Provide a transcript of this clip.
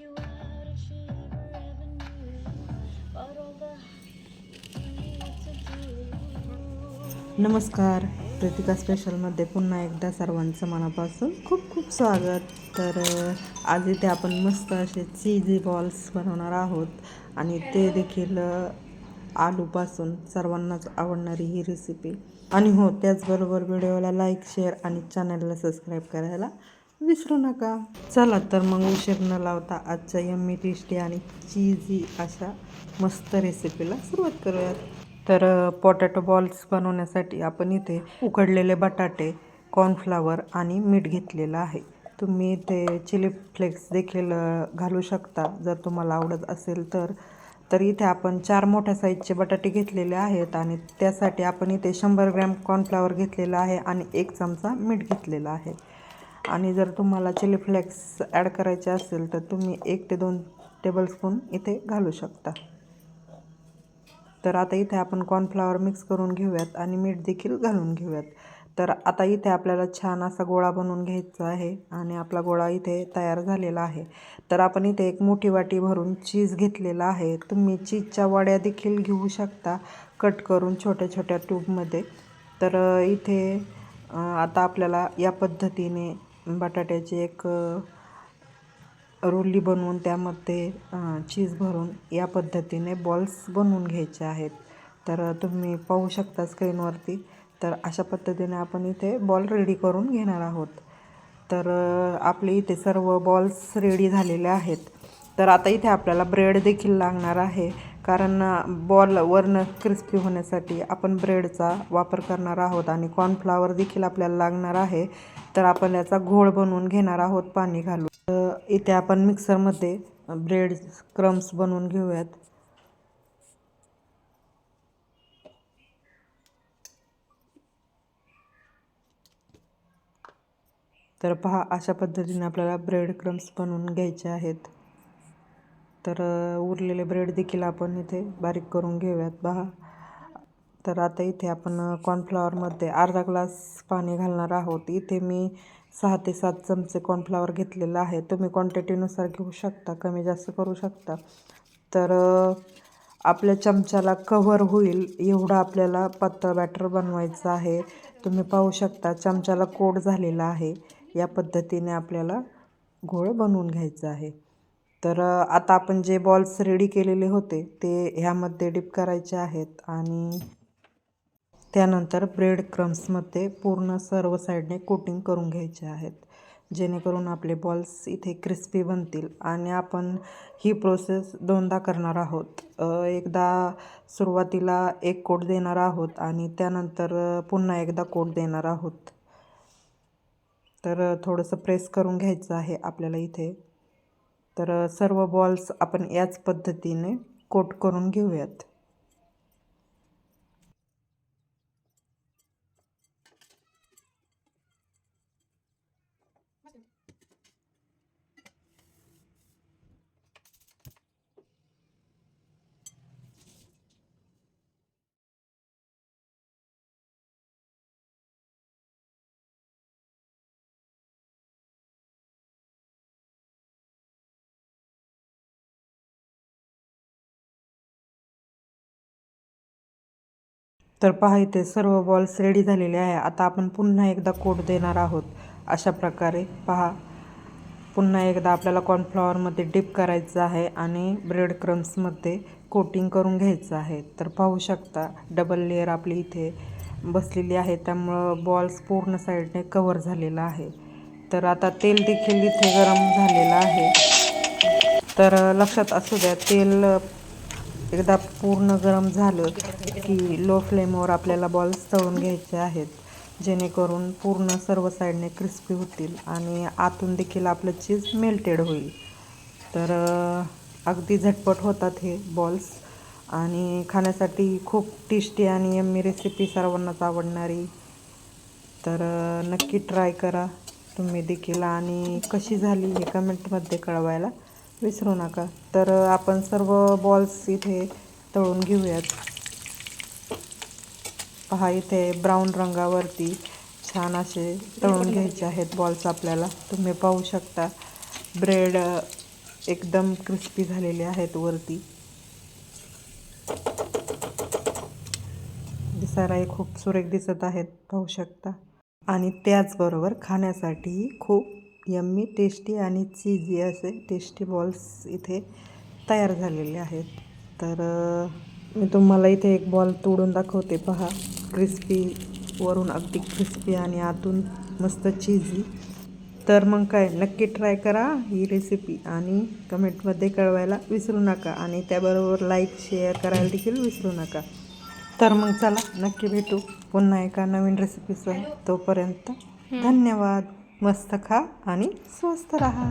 you out if she ever ever knew all the नमस्कार. प्रतिका स्पेशलमध्ये पुन्हा एकदा सर्वांचं मनापासून खूप खूप स्वागत. तर आज इथे आपण मस्त असे चीजी बॉल्स बनवणार आहोत. आणि ते देखील आलूपासून सर्वांनाच आवडणारी ही रेसिपी आणि हो त्याचबरोबर व्हिडिओला लाईक शेअर आणि चॅनलला सबस्क्राईब करायला विसरू नका. चला तर मग उशीर न लावता आजच्या यम्मी टेस्टी आणि चीजी अशा मस्त रेसिपीला सुरुवात करूयात. तर पोटॅटो बॉल्स बनवण्यासाठी आपण इथे उकडलेले बटाटे कॉर्नफ्लावर आणि मीठ घेतलेलं आहे. तुम्ही ते चिली फ्लेक्स देखील घालू शकता. जर तुम्हाला आवडत असेल तर. तर इथे आपण चार मोठ्या साईजचे बटाटे घेतलेले आहेत आणि त्यासाठी आपण इथे शंभर ग्रॅम कॉर्नफ्लावर घेतलेलं आहे आणि एक चमचा मीठ घेतलेला आहे. आणि जर तुम्हाला चिली फ्लेक्स ॲड करायचे असेल तर तुम्ही एक ते दोन टेबलस्पून इथे घालू शकता. तर आता इथे आपण कॉर्नफ्लावर मिक्स करून घेऊयात आणि मीठ देखील घालून घेऊयात. तर आता इथे आपल्याला छान असा गोळा बनवून घ्यायचा आहे आणि आपला गोळा इथे तयार झालेला आहे. तर आपण इथे एक मोठी वाटी भरून चीज घेतलेला आहे. तुम्ही चीजच्या वड्या देखील घेऊ शकता कट करून छोट्या छोट्या ट्यूबमध्ये तर इथे आता आपल्याला या पद्धतीने बटाट्याची एक रोली बनवून त्यामध्ये चीज भरून या पद्धतीने बॉल्स बनवून घ्यायचे आहेत. तर तुम्ही पाहू शकता स्क्रीनवरती तर अशा पद्धतीने आपण इथे बॉल रेडी करून घेणार आहोत. तर आपले इथे सर्व बॉल्स रेडी झालेले आहेत. तर आता इथे आपल्याला ब्रेड देखील लागणार आहे. कारण बॉल वरनं क्रिस्पी होण्यासाठी आपण ब्रेडचा वापर करणार आहोत आणि कॉर्नफ्लावर देखील आपल्याला लागणार आहे. तर आपण याचा घोळ बनवून घेणार आहोत पाणी घालून. इथे आपण मिक्सरमध्ये ब्रेड क्रम्स बनवून घेऊयात. तर पहा अशा पद्धतीने आपल्याला ब्रेड क्रम्स बनवून घ्यायचे आहेत. तर उरलेले ब्रेड देखील आपण इथे बारीक करून घेऊयात बहा तर आता इथे आपण कॉर्नफ्लॉवरमध्ये अर्धा ग्लास पाणी घालणार आहोत. इथे मी सहा ते सात चमचे कॉर्नफ्लॉवर घेतलेलं आहे. तुम्ही क्वांटिटीनुसार घेऊ शकता कमी जास्त करू शकता. तर आपल्या चमच्याला कव्हर होईल एवढं आपल्याला पातळ बॅटर बनवायचं आहे. तुम्ही पाहू शकता चमच्याला कोड झालेला आहे. या पद्धतीने आपल्याला घोळ बनवून घ्यायचं आहे. तर आता आपण जे बॉल्स रेडी केलेले होते ते ह्यामध्ये डिप करायचे आहेत आणि त्यानंतर ब्रेड क्रम्समध्ये पूर्ण सर्व साईडने कोटिंग करून घ्यायचे आहेत. जेणेकरून आपले बॉल्स इथे क्रिस्पी बनतील आणि आपण ही प्रोसेस दोनदा करणार आहोत. एकदा सुरुवातीला एक कोट देणार आहोत आणि त्यानंतर पुन्हा एकदा कोट देणार आहोत. तर थोडंसं प्रेस करून घ्यायचं आहे आपल्याला इथे. तर सर्व बॉल्स आपण याच पद्धतीने कोट करून घेऊयात. तर पहा इथे सर्व बॉल्स रेडी झालेले आहे. आता आपण पुन्हा एकदा कोट देणार आहोत. अशा प्रकारे पहा. पुन्हा एकदा आपल्याला कॉर्नफ्लॉवरमध्ये डिप करायचं आहे आणि ब्रेड क्रम्समध्ये कोटिंग करून घ्यायचं आहे. तर पाहू शकता डबल लेअर आपली इथे बसलेली आहे. त्यामुळं बॉल्स पूर्ण साईडने कवर झालेला आहे. तर आता तेल देखील इथे गरम झालेलं आहे. तर लक्षात असू द्या तेल एकदा पूर्ण गरम झालं की लो फ्लेमवर आपल्याला बॉल्स तळून घ्यायचे आहेत. जेणेकरून पूर्ण सर्व साईडने क्रिस्पी होतील आणि आतून देखील आपलं चीज मेल्टेड होईल. तर अगदी झटपट होतात हे बॉल्स आणि खाण्यासाठी खूप टेस्टी आणि यम्मी रेसिपी सर्वांनाच आवडणारी. तर नक्की ट्राय करा. तुम्ही देखील आणि कशी झाली हे कमेंटमध्ये कळवायला. विसरू नका. तर आपण सर्व बॉल्स इथे तळून घेऊयात. पहा इथे ब्राऊन रंगावरती छान असे तळून घ्यायचे आहेत बॉल्स आपल्याला. तुम्ही पाहू शकता ब्रेड एकदम क्रिस्पी झालेले आहेत वरती. दिसायलाही खूप सुरेख दिसत आहेत पाहू शकता. आणि त्याचबरोबर खाण्यासाठी खूप यम्मी टेस्टी आणि चीजी असे टेस्टी बॉल्स इथे तयार झालेले आहेत. तर मी तुम्हाला इथे एक बॉल तोडून दाखवते. पहा क्रिस्पी वरून अगदी क्रिस्पी आणि आतून मस्त चीजी तर मग काय नक्की ट्राय करा ही रेसिपी आणि कमेंटमध्ये कळवायला विसरू नका आणि त्याबरोबर लाईक शेअर करायला देखील विसरू नका. तर मग चला नक्की भेटू पुन्हा एका नवीन रेसिपीसह तोपर्यंत धन्यवाद. मस्त खा आणि स्वस्त रहा.